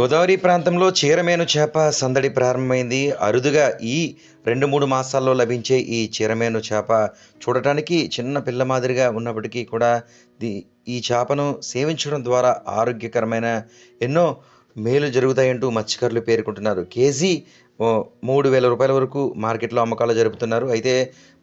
గోదావరి ప్రాంతంలో చీరమేను చేప సందడి ప్రారంభమైంది. అరుదుగా ఈ రెండు మూడు మాసాల్లో లభించే ఈ చీరమేను చేప చూడటానికి చిన్న పిల్ల మాదిరిగా ఉన్నప్పటికీ కూడా ఈ చేపను సేవించడం ద్వారా ఆరోగ్యకరమైన ఎన్నో మేలు జరుగుతాయంటూ మత్స్యకారులు పేర్కొంటున్నారు. కేజీ మూడు వేల రూపాయల వరకు మార్కెట్లో అమ్మకాలు జరుపుతున్నారు. అయితే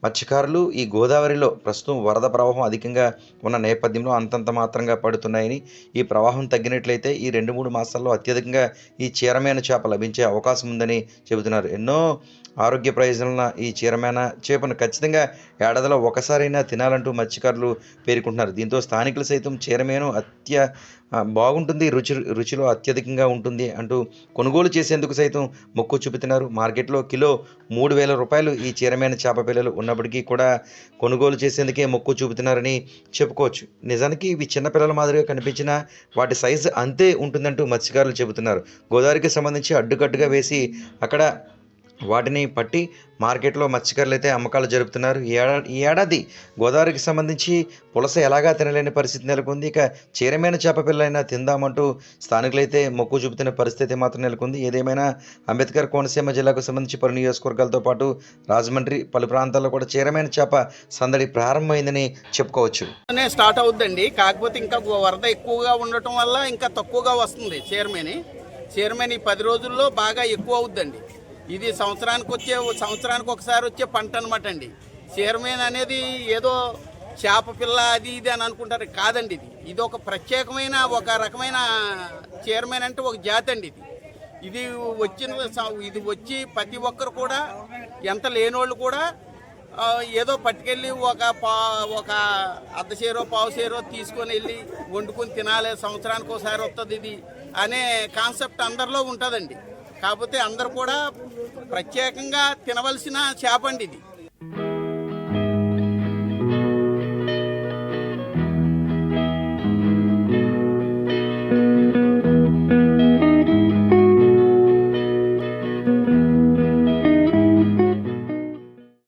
మత్స్యకారులు ఈ గోదావరిలో ప్రస్తుతం వరద ప్రవాహం అధికంగా ఉన్న నేపథ్యంలో అంతంత మాత్రంగా పడుతున్నాయని ఈ ప్రవాహం తగ్గినట్లయితే ఈ రెండు మూడు మాసాల్లో అత్యధికంగా ఈ చీరమైన చేప లభించే అవకాశం ఉందని చెబుతున్నారు. ఎన్నో ఆరోగ్య ప్రయోజనాల ఈ చీరమైన చేపను ఖచ్చితంగా ఏడాదిలో ఒకసారైనా తినాలంటూ మత్స్యకారులు పేర్కొంటున్నారు. దీంతో స్థానికులు సైతం చీరమేను అత్య బాగుంటుంది రుచి రుచిలో అత్యధికంగా ఉంటుంది అంటూ కొనుగోలు చేసేందుకు సైతం మొక్కు చూపుతున్నారు. మార్కెట్లో కిలో మూడు వేల రూపాయలు ఈ చీరమైన చేప పిల్లలు ఉన్నప్పటికీ కూడా కొనుగోలు చేసేందుకే మొక్కు చూపుతున్నారని చెప్పుకోవచ్చు. నిజానికి ఇవి చిన్నపిల్లల మాదిరిగా కనిపించిన వాటి సైజు అంతే ఉంటుందంటూ మత్స్యకారులు చెబుతున్నారు. గోదావరికి సంబంధించి అడ్డుకట్టుగా వేసి అక్కడ వాటిని పట్టి మార్కెట్లో మత్స్యకారులు అయితే అమ్మకాలు జరుపుతున్నారు. ఈ ఏడాది ఈ ఏడాది గోదావరికి సంబంధించి పులస ఎలాగా తినలేని పరిస్థితి నెలకొంది. ఇక చీరమైన చేప పిల్లైనా తిందామంటూ స్థానికులైతే మొక్కు చూపుతున్న పరిస్థితి మాత్రం నెలకొంది. ఏదేమైనా అంబేద్కర్ కోనసీమ జిల్లాకు సంబంధించి పలు నియోజకవర్గాలతో పాటు రాజమండ్రి పలు ప్రాంతాల్లో కూడా చీరమైన చేప సందడి ప్రారంభమైందని చెప్పుకోవచ్చు. స్టార్ట్ అవుద్దండి. కాకపోతే ఇంకా వరద ఎక్కువగా ఉండటం వల్ల ఇంకా తక్కువగా వస్తుంది చీరమేని. చీరమేని పది రోజుల్లో బాగా ఎక్కువ అవుద్దండి. ఇది సంవత్సరానికి వచ్చే సంవత్సరానికి ఒకసారి వచ్చే పంట అనమాట అండి. చైర్మన్ అనేది ఏదో చేప పిల్ల అది ఇది అని అనుకుంటారు. కాదండి ఇది. ఇది ఒక ప్రత్యేకమైన ఒక రకమైన చైర్మన్ అంటే ఒక జాతి అండి ఇది. ఇది వచ్చిన ఇది వచ్చి ప్రతి ఒక్కరు కూడా ఎంత లేనోళ్ళు కూడా ఏదో పట్టుకెళ్ళి ఒక పా ఒక అర్ధ షేరో పావు చీరో తీసుకొని వెళ్ళి వండుకొని తినాలి. సంవత్సరానికి ఒకసారి వస్తుంది ఇది అనే కాన్సెప్ట్ అందరిలో ఉంటుందండి. కాకపోతే అందరు కూడా ప్రత్యేకంగా తినవలసిన చేప అండి ఇది.